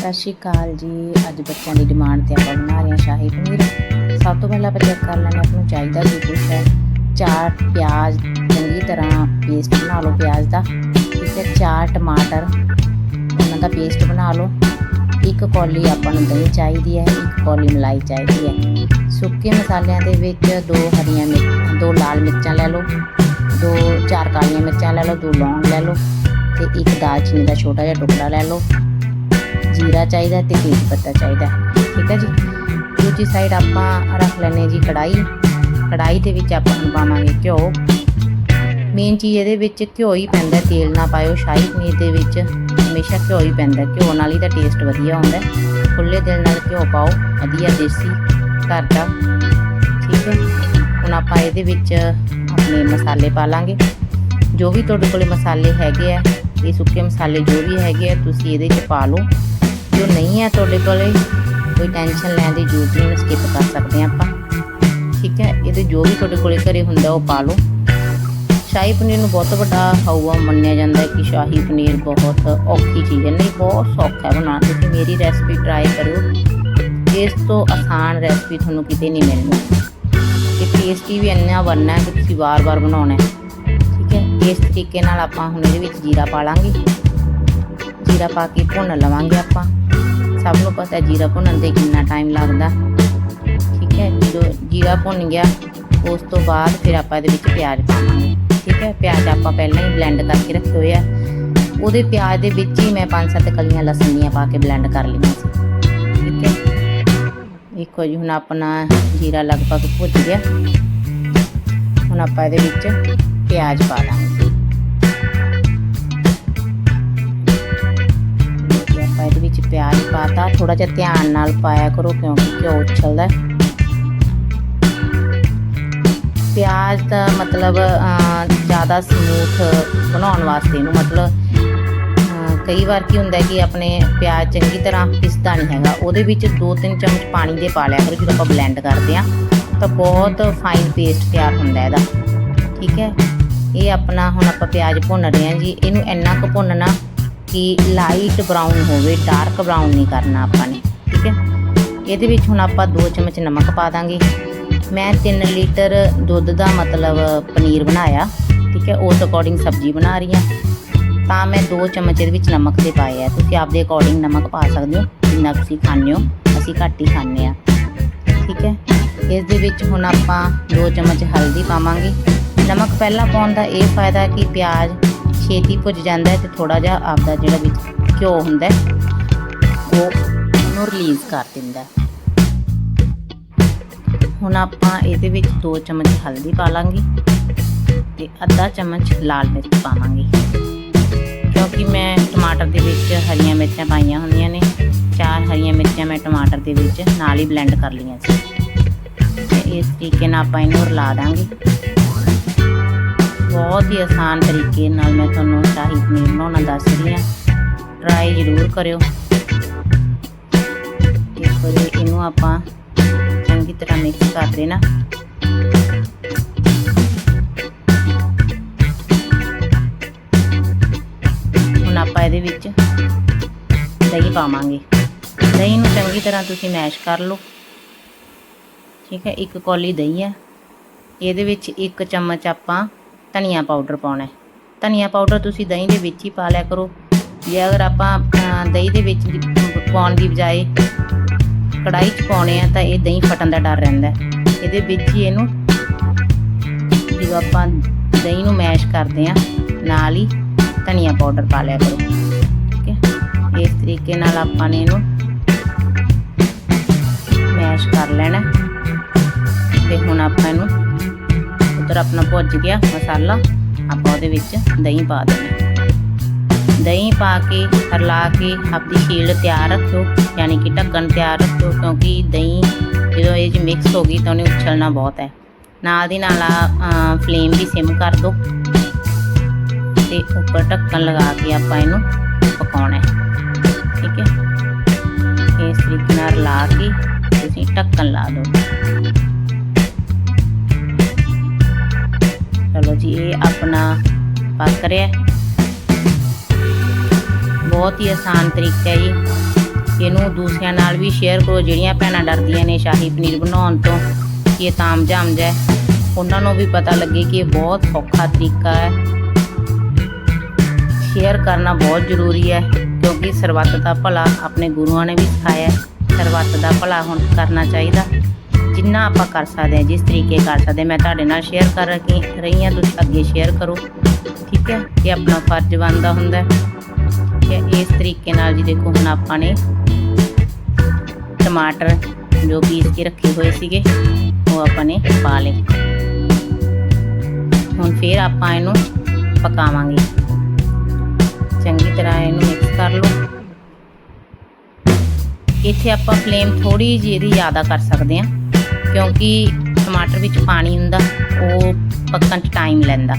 ਸਤਿ ਸ਼੍ਰੀ ਅਕਾਲ ਜੀ। ਅੱਜ ਬੱਚਿਆਂ ਦੀ ਡਿਮਾਂਡ ਤੇ ਆਪਾਂ ਬਣਾ ਰਹੇ ਹਾਂ ਸ਼ਾਹੀ ਪਨੀਰ। ਸਭ ਤੋਂ ਪਹਿਲਾਂ ਆਪਾਂ ਚੈੱਕ ਕਰ ਲੈਣਾ ਹਾਂ ਆਪਾਂ ਨੂੰ ਚਾਹੀਦਾ ਕੀ ਕੁਛ ਹੈ। ਚਾਰ ਪਿਆਜ਼ ਚੰਗੀ ਤਰ੍ਹਾਂ ਪੇਸਟ ਬਣਾ ਲਓ ਪਿਆਜ਼ ਦਾ। ਠੀਕ ਹੈ, ਚਾਰ ਟਮਾਟਰ ਉਹਨਾਂ ਦਾ ਪੇਸਟ ਬਣਾ ਲਓ। ਇੱਕ ਕੌਲੀ ਆਪਾਂ ਨੂੰ ਦਹੀਂ ਚਾਹੀਦੀ ਹੈ, ਇੱਕ ਕੌਲੀ ਮਲਾਈ ਚਾਹੀਦੀ ਹੈ। ਸੁੱਕੇ ਮਸਾਲਿਆਂ ਦੇ ਵਿੱਚ ਦੋ ਹਰੀਆਂ ਮਿਰਚ ਦੋ ਲਾਲ ਮਿਰਚਾਂ ਲੈ ਲਓ। ਦੋ ਚਾਰ ਕਾਲੀਆਂ ਮਿਰਚਾਂ ਲੈ ਲਓ, ਦੋ ਲੌਂਗ ਲੈ ਲਓ। ਤੇ ਇੱਕ ਦਾਲਚੀਨੀ ਦਾ ਛੋਟਾ ਜਿਹਾ ਟੁਕੜਾ ਲੈ ਲਓ। ਜੀਰਾ ਚਾਹੀਦਾ ਤੇ ਤੇਜ਼ ਪੱਤਾ ਚਾਹੀਦਾ ਠੀਕ ਹੈ ਜੀ? ਦੂਜੀ ਸਾਈਡ ਆਪਾਂ ਰੱਖ ਲੈਨੇ ਜੀ ਕੜਾਈ ਕੜਾਈ ਦੇ ਵਿੱਚ ਆਪਾਂ ਨੂੰ ਪਾਵਾਂਗੇ ਘਿਓ। ਮੇਨ ਚੀਜ਼ ਇਹਦੇ ਵਿੱਚ ਘਿਓ ਹੀ ਪੈਂਦਾ ਤੇਲ ਨਾ ਪਾਇਓ। ਸ਼ਾਹੀ ਪਨੀਰ ਦੇ ਵਿੱਚ ਹਮੇਸ਼ਾ ਘਿਓ ਹੀ ਪੈਂਦਾ ਘਿਓ ਨਾਲ ਹੀ ਤਾਂ ਟੇਸਟ ਵਧੀਆ ਹੁੰਦਾ ਖੁੱਲੇ ਦਿਲ ਨਾਲ ਘਿਓ ਪਾਓ, ਵਧੀਆ ਦੇਸੀ ਘਰ ਦਾ। ਠੀਕ ਹੈ? ਹੁਣ ਆਪਾਂ ਇਹਦੇ ਵਿੱਚ ਆਪਣੇ ਮਸਾਲੇ ਪਾ ਲਾਂਗੇ। ਜੋ ਵੀ ਤੁਹਾਡੇ ਕੋਲੇ ਮਸਾਲੇ ਹੈਗੇ ਆ, ਇਹ ਸੁੱਕੇ ਮਸਾਲੇ ਜੋ ਵੀ ਹੈਗੇ ਆ, ਤੁਸੀਂ ਇਹਦੇ 'ਚ ਪਾ ਲਓ। ਜੋ ਨਹੀਂ ਹੈ ਤੁਹਾਡੇ ਕੋਲੇ। ਕੋਈ ਟੈਨਸ਼ਨ ਲੈਣ ਦੀ ਜ਼ਰੂਰਤ ਨਹੀਂ ਸਕਿਪ ਕਰ ਸਕਦੇ ਹਾਂ ਆਪਾਂ। ਠੀਕ ਹੈ, ਇਹਦੇ ਜੋ ਵੀ ਤੁਹਾਡੇ ਕੋਲੇ ਘਰੇ ਹੁੰਦਾ ਉਹ ਪਾ ਲਓ। ਸ਼ਾਹੀ ਪਨੀਰ ਨੂੰ ਬਹੁਤ ਵੱਡਾ ਹਊਆ ਮੰਨਿਆ ਜਾਂਦਾ ਹੈ ਕਿ ਸ਼ਾਹੀ ਪਨੀਰ ਬਹੁਤ ਔਖੀ ਚੀਜ਼ ਹੈ। ਨਹੀਂ, ਬਹੁਤ ਸੌਖਾ ਹੈ ਬਣਾਉਣਾ ਤੁਸੀਂ ਮੇਰੀ ਰੈਸਪੀ ਟਰਾਈ ਕਰਿਓ। ਇਸ ਤੋਂ ਆਸਾਨ ਰੈਸਪੀ ਤੁਹਾਨੂੰ ਕਿਤੇ ਨਹੀਂ ਮਿਲਣੀ। ਤੇ ਟੇਸਟੀ ਵੀ ਇੰਨਾ ਬਣਨਾ ਹੈ ਕਿ ਤੁਸੀਂ ਵਾਰ-ਵਾਰ ਬਣਾਉਣਾ ਹੈ। ਠੀਕ ਹੈ, ਇਸ ਤਰੀਕੇ ਨਾਲ ਆਪਾਂ ਹੁਣ ਇਹਦੇ ਵਿੱਚ ਜੀਰਾ ਪਾ ਲਾਂਗੇ। ਜੀਰਾ ਪਾ ਕੇ ਭੁੰਨ ਲਵਾਂਗੇ ਆਪਾਂ। ਸਭ ਨੂੰ ਪਤਾ ਜੀਰਾ ਭੁੰਨਣ 'ਤੇ ਕਿੰਨਾ ਟਾਈਮ ਲੱਗਦਾ। ਠੀਕ ਹੈ, ਜਦੋਂ ਜੀਰਾ ਭੁੰਨ ਗਿਆ, ਉਸ ਤੋਂ ਬਾਅਦ ਫਿਰ ਆਪਾਂ ਇਹਦੇ ਵਿੱਚ ਪਿਆਜ਼ ਪਾਵਾਂਗੇ। ਠੀਕ ਹੈ, ਪਿਆਜ਼ ਆਪਾਂ ਪਹਿਲਾਂ ਹੀ ਬਲੈਂਡ ਕਰਕੇ ਰੱਖੇ ਹੋਏ ਆ। ਉਹਦੇ ਪਿਆਜ਼ ਦੇ ਵਿੱਚ ਹੀ ਮੈਂ ਪੰਜ ਸੱਤ ਕਲੀਆਂ ਲਸਣ ਦੀਆਂ ਪਾ ਕੇ ਬਲੈਂਡ ਕਰ ਲਈਆਂ ਸੀ। ਠੀਕ ਹੈ, ਦੇਖੋ ਜੀ, ਹੁਣ ਆਪਣਾ ਜੀਰਾ ਲਗਭਗ ਭੁੱਜ ਗਿਆ। ਹੁਣ ਆਪਾਂ ਇਹਦੇ ਵਿੱਚ ਪਿਆਜ਼ ਪਾ ਦਾਂਗੇ। ਪਿਆਜ਼ ਪਾਤਾ ਥੋੜਾ ਜਿਹਾ ਧਿਆਨ ਨਾਲ ਪਾਇਆ ਕਰੋ ਕਿਉਂਕਿ ਘਿਓ ਉਛਲਦਾ ਪਿਆਜ਼ ਦਾ ਮਤਲਬ ਜ਼ਿਆਦਾ ਸਮੂਥ ਬਣਾਉਣ ਵਾਸਤੇ ਇਹਨੂੰ ਮਤਲਬ ਕਈ ਵਾਰ ਕੀ ਹੁੰਦਾ ਕਿ ਆਪਣੇ ਪਿਆਜ਼ ਚੰਗੀ ਤਰ੍ਹਾਂ ਪਿਸਦਾ ਨਹੀਂ ਹੈਗਾ, ਉਹਦੇ ਵਿੱਚ 2-3 ਚਮਚ ਪਾਣੀ ਦੇ ਪਾ ਲਿਆ ਕਰੋ, ਜਦੋਂ ਆਪਾਂ ਬਲੈਂਡ ਕਰਦੇ ਆ ਤਾਂ ਬਹੁਤ ਫਾਈਨ ਪੇਸਟ ਤਿਆਰ ਹੁੰਦਾ ਇਹਦਾ। ਠੀਕ ਹੈ? ਇਹ ਆਪਣਾ ਹੁਣ ਆਪਾਂ ਪਿਆਜ਼ ਭੁੰਨ ਰਹੇ ਹਾਂ ਜੀ, ਇਹਨੂੰ ਇੰਨਾ ਕੁ ਭੁੰਨਣਾ ਕਿ ਲਾਈਟ ਬਰਾਊਨ ਹੋਵੇ ਡਾਰਕ ਬਰਾਊਨ ਨਹੀਂ ਕਰਨਾ ਆਪਾਂ ਨੇ, ਠੀਕ ਹੈ? ਇਹਦੇ ਵਿੱਚ ਹੁਣ ਆਪਾਂ 2 ਚਮਚ ਨਮਕ ਪਾ ਦਾਂਗੇ। ਮੈਂ 3 ਲੀਟਰ ਦੁੱਧ ਦਾ ਮਤਲਬ ਪਨੀਰ ਬਣਾਇਆ, ਠੀਕ ਹੈ? ਉਸ ਅਕੋਰਡਿੰਗ ਸਬਜ਼ੀ ਬਣਾ ਰਹੀ ਹਾਂ। ਤਾਂ ਮੈਂ 2 ਚਮਚ ਇਹਦੇ ਵਿੱਚ ਨਮਕ ਦੇ ਪਾਏ ਆ ਤੁਸੀਂ ਆਪਦੇ ਅਕੋਰਡਿੰਗ ਨਮਕ ਪਾ ਸਕਦੇ ਹੋ, ਜਿੰਨਾ ਤੁਸੀਂ ਖਾਂਦੇ ਹੋ, ਅਸੀਂ ਘੱਟ ਹੀ ਖਾਂਦੇ ਆ ਠੀਕ ਹੈ? ਇਸ ਦੇ ਵਿੱਚ ਹੁਣ ਆਪਾਂ 2 ਚਮਚ ਹਲਦੀ ਪਾਵਾਂਗੇ। ਨਮਕ ਪਹਿਲਾਂ ਪਾਉਣ ਦਾ ਇਹ ਫਾਇਦਾ ਕਿ ਪਿਆਜ਼ ਛੇਤੀ ਭੁੱਜ ਜਾਂਦਾ ਹੈ ਤੇ ਥੋੜਾ ਜਿਹਾ ਆਪਦਾ ਜਿਹੜਾ ਵਿੱਚ ਘਿਓ ਹੁੰਦਾ ਉਹ ਉਹਨੂੰ ਰਿਲੀਜ਼ ਕਰ ਦਿੰਦਾ ਹੁਣ ਆਪਾਂ ਇਹਦੇ ਵਿੱਚ 2 ਚਮਚ ਹਲਦੀ ਪਾ ਲਾਂਗੇ ਤੇ ਅੱਧਾ ਚਮਚ ਲਾਲ ਮਿਰਚ ਪਾਵਾਂਗੇ। ਕਿਉਂਕਿ ਮੈਂ ਟਮਾਟਰ ਦੇ ਵਿੱਚ ਹਰੀਆਂ ਮਿਰਚਾਂ ਪਾਈਆਂ ਹੁੰਦੀਆਂ ਨੇ, ਚਾਰ ਹਰੀਆਂ ਮਿਰਚਾਂ ਮੈਂ ਟਮਾਟਰ ਦੇ ਵਿੱਚ ਨਾਲ ਹੀ ਬਲੈਂਡ ਕਰ ਲਈਆਂ ਸੀ। ਤੇ ਇਸ ਤਰੀਕੇ ਨਾਲ ਆਪਾਂ ਇਹਨੂੰ ਰਲਾ ਦਾਂਗੇ। ਬਹੁਤ ਹੀ ਆਸਾਨ ਤਰੀਕੇ ਨਾਲ ਮੈਂ ਤੁਹਾਨੂੰ ਸ਼ਾਹੀ ਪਨੀਰ ਬਣਾਉਣਾ ਦੱਸ ਰਹੀ ਹਾਂ। ਟਰਾਈ ਜ਼ਰੂਰ ਕਰਿਓ। ਦੇਖੋ ਵਾਰੀ ਇਹਨੂੰ ਆਪਾਂ ਚੰਗੀ ਤਰ੍ਹਾਂ ਮਿਕਸ ਕਰ ਦੇਣਾ। ਹੁਣ ਆਪਾਂ ਇਹਦੇ ਵਿੱਚ ਦਹੀਂ ਪਾਵਾਂਗੇ। ਦਹੀਂ ਨੂੰ ਚੰਗੀ ਤਰ੍ਹਾਂ ਤੁਸੀਂ ਮੈਸ਼ ਕਰ ਲਓ। ਠੀਕ ਹੈ, ਇੱਕ ਕੌਲੀ ਦਹੀਂ ਹੈ। ਇਹਦੇ ਵਿੱਚ ਇੱਕ ਚਮਚ ਆਪਾਂ ਧਨੀਆ ਪਾਊਡਰ ਪਾਉਣਾ ਹੈ। ਧਨੀਆ ਪਾਊਡਰ ਤੁਸੀਂ ਦਹੀਂ ਦੇ ਵਿੱਚ ਹੀ ਪਾ ਲਿਆ ਕਰੋ। ਜੇ ਅਗਰ ਆਪਾਂ ਦਹੀਂ ਦੇ ਵਿੱਚ ਪਾਉਣ ਦੀ ਬਜਾਏ ਕੜਾਈ 'ਚ ਪਾਉਣੇ ਆ, ਤਾਂ ਇਹ ਦਹੀਂ ਫਟਣ ਦਾ ਡਰ ਰਹਿੰਦਾ ਇਹਦੇ ਵਿੱਚ ਹੀ ਇਹਨੂੰ ਜਦੋਂ ਆਪਾਂ ਦਹੀਂ ਨੂੰ ਮੈਸ਼ ਕਰਦੇ ਆ, ਨਾਲ ਹੀ ਧਨੀਆ ਪਾਊਡਰ ਪਾ ਲਿਆ ਕਰੋ। ਠੀਕ ਹੈ? ਇਸ ਤਰੀਕੇ ਨਾਲ ਆਪਾਂ ਨੇ ਇਹਨੂੰ ਮੈਸ਼ ਕਰ ਲੈਣਾ ਤੇ ਹੁਣ ਆਪਾਂ ਇਹਨੂੰ ਉਧਰ ਆਪਣਾ ਭੁੱਜ ਗਿਆ, ਮਸਾਲਾ ਆਪਾਂ ਉਹਦੇ ਵਿੱਚ ਦਹੀਂ ਪਾ ਦੇਣਾ। ਦਹੀਂ ਪਾ ਕੇ ਹਲਾ ਕੇ ਆਪਦੀ ਸ਼ੀਲਡ ਤਿਆਰ ਰੱਖੋ, ਯਾਨੀ ਕਿ ਢੱਕਣ ਤਿਆਰ ਰੱਖੋ, ਕਿਉਂਕਿ ਦਹੀਂ ਜਦੋਂ ਇਹ 'ਚ ਮਿਕਸ ਹੋ ਗਈ ਤਾਂ ਉਹਨੇ ਉਛਲਣਾ ਬਹੁਤ ਹੈ। ਨਾਲ ਦੀ ਨਾਲ ਆ ਫਲੇਮ ਵੀ ਸਿਮ ਕਰ ਦਿਓ ਤੇ ਉੱਪਰ ਢੱਕਣ ਲਗਾ ਕੇ ਆਪਾਂ ਇਹਨੂੰ ਪਕਾਉਣਾ ਹੈ। ਠੀਕ ਹੈ? ਇਸ ਤਰੀਕੇ ਨਾਲ ਲਾ ਕੇ ਤੁਸੀਂ ਢੱਕਣ ਲਾ ਦਿਓ। ਇਹ ਆਪਣਾ ਪੱਕ ਰਿਹਾ ਬਹੁਤ ਹੀ ਆਸਾਨ ਤਰੀਕਾ ਹੈ ਜੀ। ਇਹਨੂੰ ਦੂਸਰਿਆਂ ਨਾਲ ਵੀ ਸ਼ੇਅਰ ਕਰੋ। ਜਿਹੜੀਆਂ ਭੈਣਾਂ ਡਰਦੀਆਂ ਨੇ ਸ਼ਾਹੀ ਪਨੀਰ ਬਣਾਉਣ ਤੋਂ, ਕਿ ਇਹ ਤਾਮਝਾਮ ਜਾਏ ਉਹਨਾਂ ਨੂੰ ਵੀ ਪਤਾ ਲੱਗੇ ਕਿ ਇਹ ਬਹੁਤ ਸੌਖਾ ਤਰੀਕਾ ਹੈ। ਸ਼ੇਅਰ ਕਰਨਾ ਬਹੁਤ ਜ਼ਰੂਰੀ ਹੈ, ਕਿਉਂਕਿ ਸਰਬੱਤ ਦਾ ਭਲਾ ਆਪਣੇ ਗੁਰੂਆਂ ਨੇ ਵੀ ਸਿਖਾਇਆ ਸਰਬੱਤ ਦਾ ਭਲਾ ਹੁਣ ਕਰਨਾ ਚਾਹੀਦਾ। ਜਿੰਨਾ ਆਪਾਂ ਕਰ ਸਕਦੇ ਹਾਂ, ਜਿਸ ਤਰੀਕੇ ਕਰ ਸਕਦੇ ਮੈਂ ਤੁਹਾਡੇ ਨਾਲ ਸ਼ੇਅਰ ਕਰ ਰਹੀ ਰਹੀ ਹਾਂ, ਤੁਸੀਂ ਅੱਗੇ ਸ਼ੇਅਰ ਕਰੋ, ਠੀਕ ਹੈ? ਇਹ ਆਪਣਾ ਫਰਜ਼ ਬਣਦਾ ਹੁੰਦਾ ਠੀਕ ਹੈ? ਇਸ ਤਰੀਕੇ ਨਾਲ ਜੀ ਦੇਖੋ, ਹੁਣ ਆਪਾਂ ਨੇ ਟਮਾਟਰ ਜੋ ਪੀਸ ਕੇ ਰੱਖੇ ਹੋਏ ਸੀਗੇ, ਉਹ ਆਪਾਂ ਨੇ ਪਾ ਲਏ। ਹੁਣ ਫਿਰ ਆਪਾਂ ਇਹਨੂੰ ਪਕਾਵਾਂਗੇ। ਚੰਗੀ ਤਰ੍ਹਾਂ ਇਹਨੂੰ ਮਿਕਸ ਕਰ ਲਓ। ਇੱਥੇ ਆਪਾਂ ਫਲੇਮ ਥੋੜੀ ਜਿਹੀ ਇਹਦੀ ਜ਼ਿਆਦਾ ਕਰ ਸਕਦੇ ਹਾਂ। ਕਿਉਂਕਿ ਟਮਾਟਰ ਵਿੱਚ ਪਾਣੀ ਹੁੰਦਾ, ਉਹ ਪੱਕਣ 'ਚ ਟਾਈਮ ਲੈਂਦਾ।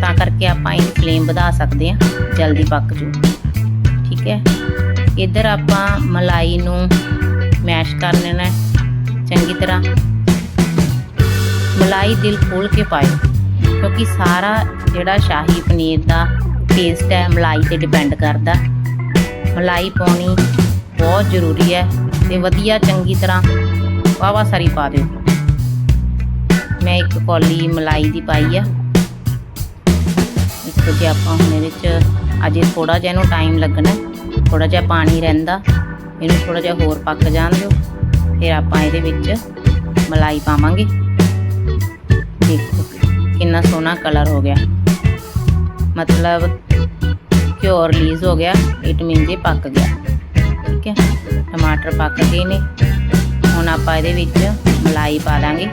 ਤਾਂ ਕਰਕੇ ਆਪਾਂ ਇਹਦੀ ਫਲੇਮ ਵਧਾ ਸਕਦੇ ਹਾਂ, ਜਲਦੀ ਪੱਕ ਜੂ। ਠੀਕ ਹੈ? ਇੱਧਰ ਆਪਾਂ ਮਲਾਈ ਨੂੰ ਮੈਸ਼ ਕਰ ਲੈਣਾ ਚੰਗੀ ਤਰ੍ਹਾਂ। ਮਲਾਈ ਦਿਲ ਖੋਲ ਕੇ ਪਾਇਓ, ਕਿਉਂਕਿ ਸਾਰਾ ਜਿਹੜਾ ਸ਼ਾਹੀ ਪਨੀਰ ਦਾ ਟੇਸਟ ਹੈ, ਮਲਾਈ ਤੇ ਡਿਪੈਂਡ ਕਰਦਾ। ਮਲਾਈ ਪਾਉਣੀ ਬਹੁਤ ਜ਼ਰੂਰੀ ਹੈ ਤੇ ਵਧੀਆ ਚੰਗੀ ਤਰ੍ਹਾਂ ਵਾਵਾ ਸਾਰੀ ਪਾ ਦਿਓ। ਮੈਂ ਇੱਕ ਕੌਲੀ ਮਲਾਈ ਦੀ ਪਾਈ ਆ। ਇੱਕ ਜੇ ਆਪਾਂ ਹੁਣ ਇਹਦੇ ਵਿੱਚ ਅਜੇ ਥੋੜਾ ਜਿਹਾ ਇਹਨੂੰ ਟਾਈਮ ਲੱਗਣਾ ਥੋੜਾ ਜਿਹਾ ਪਾਣੀ ਰਹਿੰਦਾ, ਇਹਨੂੰ ਥੋੜਾ ਜਿਹਾ ਹੋਰ ਪੱਕ ਜਾਣ ਦਿਓ। ਫਿਰ ਆਪਾਂ ਇਹਦੇ ਵਿੱਚ ਮਲਾਈ ਪਾਵਾਂਗੇ। ਦੇਖੋ ਕਿੰਨਾ ਸੋਹਣਾ ਕਲਰ ਹੋ ਗਿਆ। ਮਤਲਬ ਘਿਓ ਰਿਲੀਜ਼ ਹੋ ਗਿਆ ਇਟ ਮੀਨਸ ਇਹ ਪੱਕ ਗਿਆ। ਠੀਕ ਹੈ, ਟਮਾਟਰ ਪੱਕ ਗਏ ਨੇ। ਹੁਣ ਆਪਾਂ ਇਹਦੇ ਵਿੱਚ ਮਲਾਈ ਪਾ ਦਾਂਗੇ।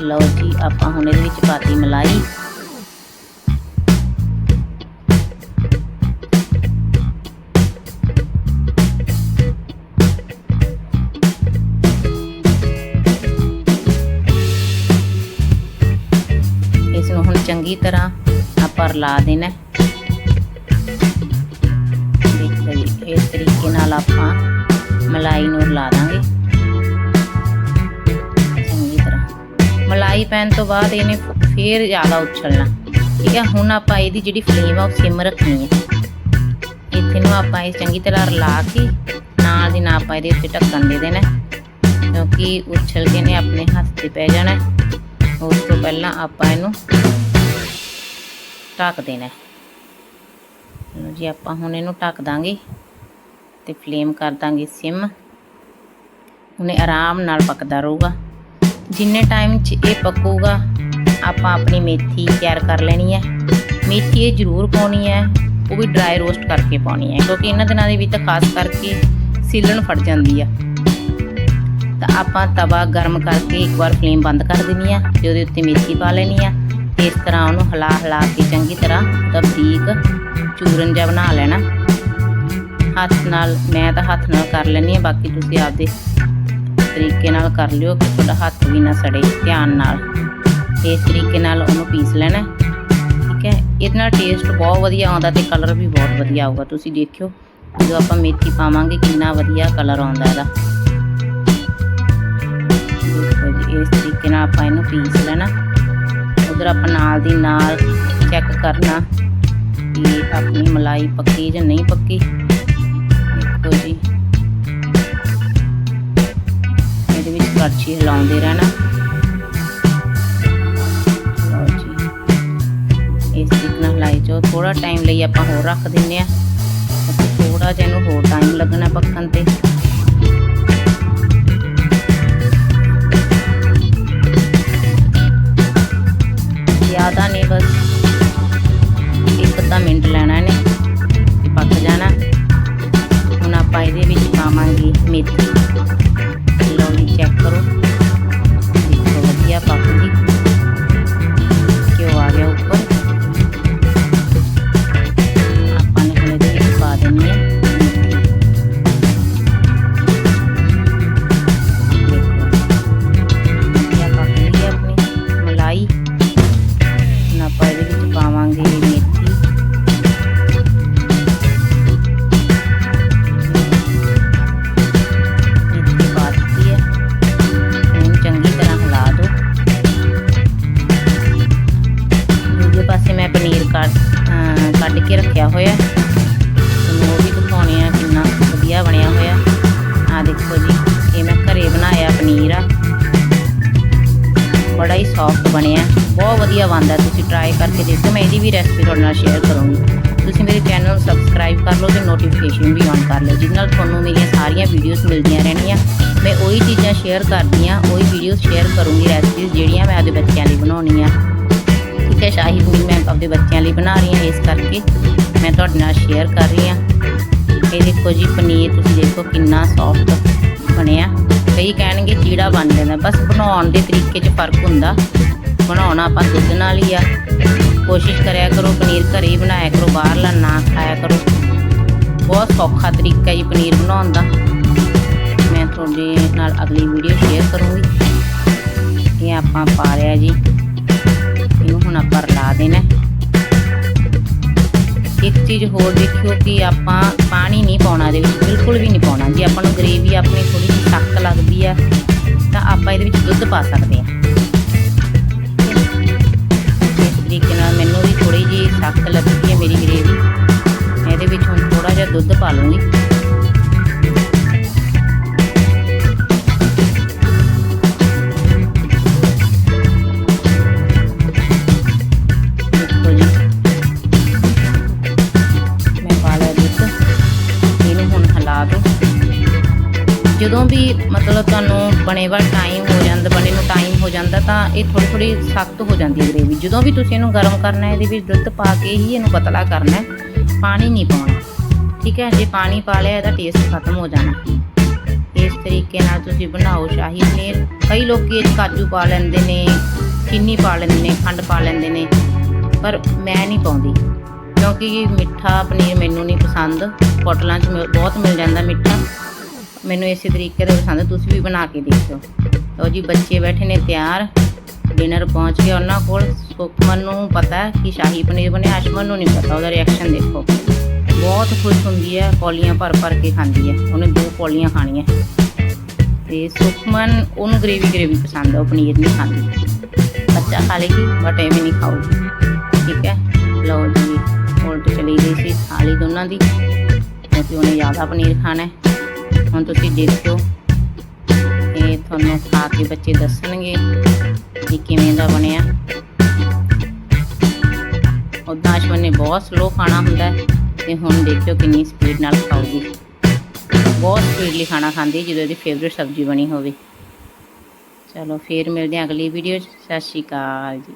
ਲਓ ਜੀ, ਆਪਾਂ ਹੁਣ ਇਹਦੇ ਵਿੱਚ ਪਾਤੀ ਮਲਾਈ। ਇਸ ਨੂੰ ਹੁਣ ਚੰਗੀ ਤਰ੍ਹਾਂ ਆਪਾਂ ਰਲਾ ਦੇਣਾ। ਤਰੀਕੇ ਨਾਲ ਆਪਾਂ ਮਲਾਈ ਨੂੰ ਰਲਾ ਦਾਂਗੇ। ਚੰਗੀ ਤਰ੍ਹਾਂ। ਮਲਾਈ ਪੈਣ ਤੋਂ ਬਾਅਦ ਇਹਨੇ ਫੇਰ ਜ਼ਿਆਦਾ ਉਛਲਣਾ। ਠੀਕ ਹੈ ਹੁਣ ਆਪਾਂ ਇਹਦੀ ਜਿਹੜੀ ਫਲੇਮ ਆ, ਉਹ ਸਿਮ ਰੱਖਣੀ ਹੈ ਇੱਥੇ ਨੂੰ ਆਪਾਂ ਇਹ ਚੰਗੀ ਤਰ੍ਹਾਂ ਰਲਾ ਕੇ, ਨਾਲ ਦੀ ਨਾਲ ਆਪਾਂ ਇਹਦੇ ਉੱਤੇ ਢੱਕਣ ਦੇ ਦੇਣਾ। ਕਿਉਂਕਿ ਉਛਲ ਕੇ ਨੇ ਆਪਣੇ ਹੱਥ ਤੇ ਪੈ ਜਾਣਾ। ਉਸ ਤੋਂ ਪਹਿਲਾਂ ਆਪਾਂ ਇਹਨੂੰ ਢੱਕ ਦੇਣਾ। ਲਓ ਜੀ, ਆਪਾਂ ਹੁਣ ਇਹਨੂੰ ਢੱਕ ਦਾਂਗੇ। ਤੇ ਫਲੇਮ ਕਰ ਦਾਂਗੇ ਸਿਮ। ਉਹਨੇ ਆਰਾਮ ਨਾਲ ਪੱਕਦਾ ਰਹੂਗਾ। ਜਿੰਨੇ ਟਾਈਮ 'ਚ ਇਹ ਪੱਕੂਗਾ, ਆਪਾਂ ਆਪਣੀ ਮੇਥੀ ਤਿਆਰ ਕਰ ਲੈਣੀ ਹੈ। ਮੇਥੀ ਇਹ ਜ਼ਰੂਰ ਪਾਉਣੀ ਹੈ, ਉਹ ਵੀ ਡਰਾਈ ਰੋਸਟ ਕਰਕੇ ਪਾਉਣੀ ਹੈ, ਕਿਉਂਕਿ ਇਹਨਾਂ ਦਿਨਾਂ ਦੇ ਵਿੱਚ ਤਾਂ ਖਾਸ ਕਰਕੇ ਸੀਲਣ ਫਟ ਜਾਂਦੀ ਆ। ਤਾਂ ਆਪਾਂ ਤਵਾ ਗਰਮ ਕਰਕੇ ਇੱਕ ਵਾਰ ਫਲੇਮ ਬੰਦ ਕਰ ਦੇਣੀ ਆ ਤੇ ਉਹਦੇ ਉੱਤੇ ਮੇਥੀ ਪਾ ਲੈਣੀ ਆ। ਤੇ ਇਸ ਤਰ੍ਹਾਂ ਉਹਨੂੰ ਹਿਲਾ ਹਿਲਾ ਕੇ ਚੰਗੀ ਤਰ੍ਹਾਂ ਉਹਦਾ ਚੂਰਨ ਜਿਹਾ ਬਣਾ ਲੈਣਾ। ਹੱਥ ਨਾਲ, ਮੈਂ ਤਾਂ ਹੱਥ ਨਾਲ ਕਰ ਲੈਣੀ ਆ ਬਾਕੀ ਤੁਸੀਂ ਆਪਦੇ ਤਰੀਕੇ ਨਾਲ ਕਰ ਲਿਓ ਕਿ ਤੁਹਾਡਾ ਹੱਥ ਵੀ ਨਾ ਸੜੇ ਧਿਆਨ ਨਾਲ। ਇਸ ਤਰੀਕੇ ਨਾਲ ਉਹਨੂੰ ਪੀਸ ਲੈਣਾ ਠੀਕ ਹੈ? ਇਹਦੇ ਨਾਲ ਟੇਸਟ ਬਹੁਤ ਵਧੀਆ ਆਉਂਦਾ ਤੇ ਕਲਰ ਵੀ ਬਹੁਤ ਵਧੀਆ ਆਊਗਾ। ਤੁਸੀਂ ਦੇਖਿਓ, ਜਦੋਂ ਆਪਾਂ ਮੇਥੀ ਪਾਵਾਂਗੇ, ਕਿੰਨਾ ਵਧੀਆ ਕਲਰ ਆਉਂਦਾ ਇਹਦਾ। ਇਸ ਤਰੀਕੇ ਨਾਲ ਆਪਾਂ ਇਹਨੂੰ ਪੀਸ ਲੈਣਾ। ਉਧਰ ਆਪਾਂ ਨਾਲ ਦੀ ਨਾਲ ਚੈੱਕ ਕਰਨਾ ਕਿ ਆਪਣੀ ਮਲਾਈ ਪੱਕੀ ਜਾਂ ਨਹੀਂ ਪੱਕੀ। ਦੇਖੋ ਜੀ ਇਹਦੇ ਵਿੱਚ ਕੜਛੀ ਹਿਲਾਉਂਦੇ ਰਹਿਣਾ। ਲਓ ਜੀ। ਇਸ ਤਰੀਕੇ ਨਾਲ ਹਿਲਾਈ ਜਾਓ। ਥੋੜਾ ਟਾਈਮ ਲਈ ਆਪਾਂ ਹੋਰ ਰੱਖ ਦਿੰਨੇ ਆ ਥੋੜਾ ਜਿਹਾ ਇਹਨੂੰ ਹੋਰ ਟਾਈਮ ਲੱਗਣਾ ਪੱਕਣ ਤੇ। ਜ਼ਿਆਦਾ ਨਹੀਂ ਬਸ ਇੱਕ ਅੱਧਾ ਮਿੰਟ ਲੈਣਾ ਨੇ ਪੱਕ ਜਾਣਾ। ਹੁਣ ਆਪਾਂ ਇਹਦੇ ਵਿੱਚ ਬੜਾ ਹੀ ਸੌਫਟ ਬਣਿਆ। ਬਹੁਤ ਵਧੀਆ ਬਣਦਾ। ਤੁਸੀਂ ਟਰਾਈ ਕਰਕੇ ਦੇਖੋ। ਮੈਂ ਇਹਦੀ ਵੀ ਰੈਸਪੀ ਤੁਹਾਡੇ ਨਾਲ ਸ਼ੇਅਰ ਕਰੂੰਗੀ। ਤੁਸੀਂ ਮੇਰੇ ਚੈਨਲ ਨੂੰ ਸਬਸਕ੍ਰਾਈਬ ਕਰ ਲਓ ਤੇ ਨੋਟੀਫਿਕੇਸ਼ਨ ਵੀ ਔਨ ਕਰ ਲਓ, ਜਿਹਦੇ ਨਾਲ ਤੁਹਾਨੂੰ ਮੇਰੀਆਂ ਸਾਰੀਆਂ ਵੀਡੀਓਜ਼ ਮਿਲਦੀਆਂ ਰਹਿਣਗੀਆਂ। ਮੈਂ ਉਹੀ ਚੀਜ਼ਾਂ ਸ਼ੇਅਰ ਕਰਦੀ ਹਾਂ, ਉਹੀ ਵੀਡੀਓਜ਼ ਸ਼ੇਅਰ ਕਰੂੰਗੀ ਰੈਸਪੀਜ਼ ਜਿਹੜੀਆਂ ਮੈਂ ਆਪਦੇ ਬੱਚਿਆਂ ਲਈ ਬਣਾਉਣੀਆਂ। ਠੀਕ ਹੈ, ਸ਼ਾਹੀ ਪਨੀਰ ਮੈਂ ਆਪਦੇ ਬੱਚਿਆਂ ਲਈ ਬਣਾ ਰਹੀ ਹਾਂ, ਇਸ ਕਰਕੇ ਮੈਂ ਤੁਹਾਡੇ ਨਾਲ ਸ਼ੇਅਰ ਕਰ ਰਹੀ ਹਾਂ। ਇਹ ਦੇਖੋ ਜੀ, ਪਨੀਰ ਤੁਸੀਂ ਦੇਖੋ ਕਿੰਨਾ ਸੌਫਟ ਬਣਿਆ। ਕਈ ਕਹਿਣਗੇ ਚੀੜਾ ਬਣ ਜਾਂਦਾ। ਬਸ ਬਣਾਉਣ ਦੇ ਤਰੀਕੇ 'ਚ ਫ਼ਰਕ ਹੁੰਦਾ। ਬਣਾਉਣਾ ਆਪਾਂ ਦੁੱਧ ਨਾਲ ਹੀ ਆ। ਕੋਸ਼ਿਸ਼ ਕਰਿਆ ਕਰੋ, ਪਨੀਰ ਘਰੇ ਹੀ ਬਣਾਇਆ ਕਰੋ, ਬਾਹਰਲਾ ਨਾ ਖਾਇਆ ਕਰੋ। ਬਹੁਤ ਸੌਖਾ ਤਰੀਕਾ ਹੈ ਜੀ ਪਨੀਰ ਬਣਾਉਣ ਦਾ। ਮੈਂ ਤੁਹਾਡੇ ਨਾਲ ਅਗਲੀ ਵੀਡੀਓ ਸ਼ੇਅਰ ਕਰੂੰਗੀ। ਇਹ ਆਪਾਂ ਪਾ ਲਿਆ ਜੀ। ਇਹਨੂੰ ਹੁਣ ਆਪਾਂ ਚੀਜ਼ ਹੋਰ ਦੇਖਿਓ ਕਿ ਆਪਾਂ ਪਾਣੀ ਨਹੀਂ ਪਾਉਣਾ ਇਹਦੇ ਵਿੱਚ, ਬਿਲਕੁਲ ਵੀ ਨਹੀਂ ਪਾਉਣਾ। ਜੇ ਆਪਾਂ ਨੂੰ ਗ੍ਰੇਵੀ ਆਪਣੀ ਥੋੜੀ ਜਿਹੀ ਸਖਤ ਲੱਗਦੀ ਆ, ਤਾਂ ਆਪਾਂ ਇਹਦੇ ਵਿੱਚ ਦੁੱਧ ਪਾ ਸਕਦੇ ਆ ਇਸ ਤਰੀਕੇ ਨਾਲ ਮੈਨੂੰ ਵੀ ਥੋੜੀ ਜਿਹੀ ਸਖਤ ਲੱਗਦੀ ਹੈ ਮੇਰੀ ਗ੍ਰੇਵੀ ਇਹਦੇ ਵਿੱਚ ਹੁਣ ਥੋੜਾ ਜਿਹਾ ਦੁੱਧ ਪਾ ਲੂੰਗੀ ਜਦੋਂ ਵੀ ਮਤਲਬ ਤੁਹਾਨੂੰ ਬਣੇ ਵਾ ਟਾਈਮ ਹੋ ਜਾਂਦਾ, ਬਣੇ ਨੂੰ ਟਾਈਮ ਹੋ ਜਾਂਦਾ, ਤਾਂ ਇਹ ਥੋੜੀ ਥੋੜੀ ਸਖਤ ਹੋ ਜਾਂਦੀ ਹੈ ਗ੍ਰੇਵੀ ਜਦੋਂ ਵੀ ਤੁਸੀਂ ਇਹਨੂੰ ਗਰਮ ਕਰਨਾ ਹੈ, ਇਹਦੇ ਵਿੱਚ ਦੁੱਧ ਪਾ ਕੇ ਹੀ ਇਹਨੂੰ ਪਤਲਾ ਕਰਨਾ ਹੈ, ਪਾਣੀ ਨਹੀਂ ਪਾਉਣਾ। ਠੀਕ ਹੈ, ਜੇ ਪਾਣੀ ਪਾ ਲਿਆ, ਇਹਦਾ ਟੇਸਟ ਖਤਮ ਹੋ ਜਾਣਾ। ਇਸ ਤਰੀਕੇ ਨਾਲ ਤੁਸੀਂ ਬਣਾਓ ਸ਼ਾਹੀ ਪਨੀਰ। ਕਈ ਲੋਕ ਇਹ ਕਾਜੂ ਪਾ ਲੈਂਦੇ ਨੇ, ਚੀਨੀ ਪਾ ਲੈਂਦੇ ਨੇ, ਖੰਡ ਪਾ ਲੈਂਦੇ ਨੇ, ਪਰ ਮੈਂ ਨਹੀਂ ਪਾਉਂਦੀ। ਕਿਉਂਕਿ ਮਿੱਠਾ ਪਨੀਰ ਮੈਨੂੰ ਨਹੀਂ ਪਸੰਦ। ਹੋਟਲਾਂ 'ਚ ਮਿਲ- ਬਹੁਤ ਮਿਲ ਜਾਂਦਾ ਮਿੱਠਾ। ਮੈਨੂੰ ਇਸੇ ਤਰੀਕੇ ਦਾ ਪਸੰਦ, ਤੁਸੀਂ ਵੀ ਬਣਾ ਕੇ ਦੇਖਿਓ। ਲਓ ਜੀ, ਬੱਚੇ ਬੈਠੇ ਨੇ ਤਿਆਰ। ਡਿਨਰ ਪਹੁੰਚ ਗਿਆ ਉਹਨਾਂ ਕੋਲ। ਸੁਖਮਨ ਨੂੰ ਪਤਾ ਕਿ ਸ਼ਾਹੀ ਪਨੀਰ ਬਣਿਆ, ਅਸ਼ਮਨ ਨੂੰ ਨਹੀਂ ਪਤਾ, ਉਹਦਾ ਰਿਐਕਸ਼ਨ ਦੇਖੋ। ਬਹੁਤ ਖੁਸ਼ ਹੁੰਦੀ ਹੈ, ਕੌਲੀਆਂ ਭਰ ਭਰ ਕੇ ਖਾਂਦੀ ਹੈ। ਉਹਨੇ ਦੋ ਕੌਲੀਆਂ ਖਾਣੀਆਂ। ਤੇ ਸੁਖਮਨ ਉਹਨੂੰ ਗ੍ਰੇਵੀ ਗ੍ਰੇਵੀ ਪਸੰਦ ਹੈ, ਉਹ ਪਨੀਰ ਨਹੀਂ ਖਾਂਦੀ। ਬੱਚਾ ਖਾ ਲੇਗੀ ਬਟ ਐਵੇਂ ਨਹੀਂ ਖਾਊਗੀ। ਠੀਕ ਹੈ? ਲਓ ਜੀ ਉਲਟ ਚਲੀ ਗਈ ਸੀ ਥਾਲੀ ਦੋਨਾਂ ਦੀ। ਕਿਉਂਕਿ ਉਹਨੇ ਜ਼ਿਆਦਾ ਪਨੀਰ ਖਾਣਾ ਹੈ। ਹੁਣ ਤੁਸੀਂ ਦੇਖਿਓ ਇਹ ਤੁਹਾਨੂੰ ਖਾ ਕੇ ਬੱਚੇ ਦੱਸਣਗੇ ਕਿ ਕਿਵੇਂ ਦਾ ਬਣਿਆ। ਉਦਾਂ ਅਸ਼ਵਨ ਨੇ ਬਹੁਤ ਸਲੋ ਖਾਣਾ ਹੁੰਦਾ ਹੈ ਤੇ ਹੁਣ ਦੇਖਿਓ ਕਿੰਨੀ ਸਪੀਡ ਨਾਲ ਖਾਊਗੀ। ਬਹੁਤ ਸਪੀਡਲੀ ਖਾਣਾ ਖਾਂਦੀ ਜਦੋਂ ਇਹਦੀ ਫੇਵਰਿਟ ਸਬਜ਼ੀ ਬਣੀ ਹੋਵੇ। ਚਲੋ ਫੇਰ ਮਿਲਦੇ ਹਾਂ ਅਗਲੀ ਵੀਡੀਓ 'ਚ। ਸਤਿ ਸ਼੍ਰੀ ਅਕਾਲ ਜੀ।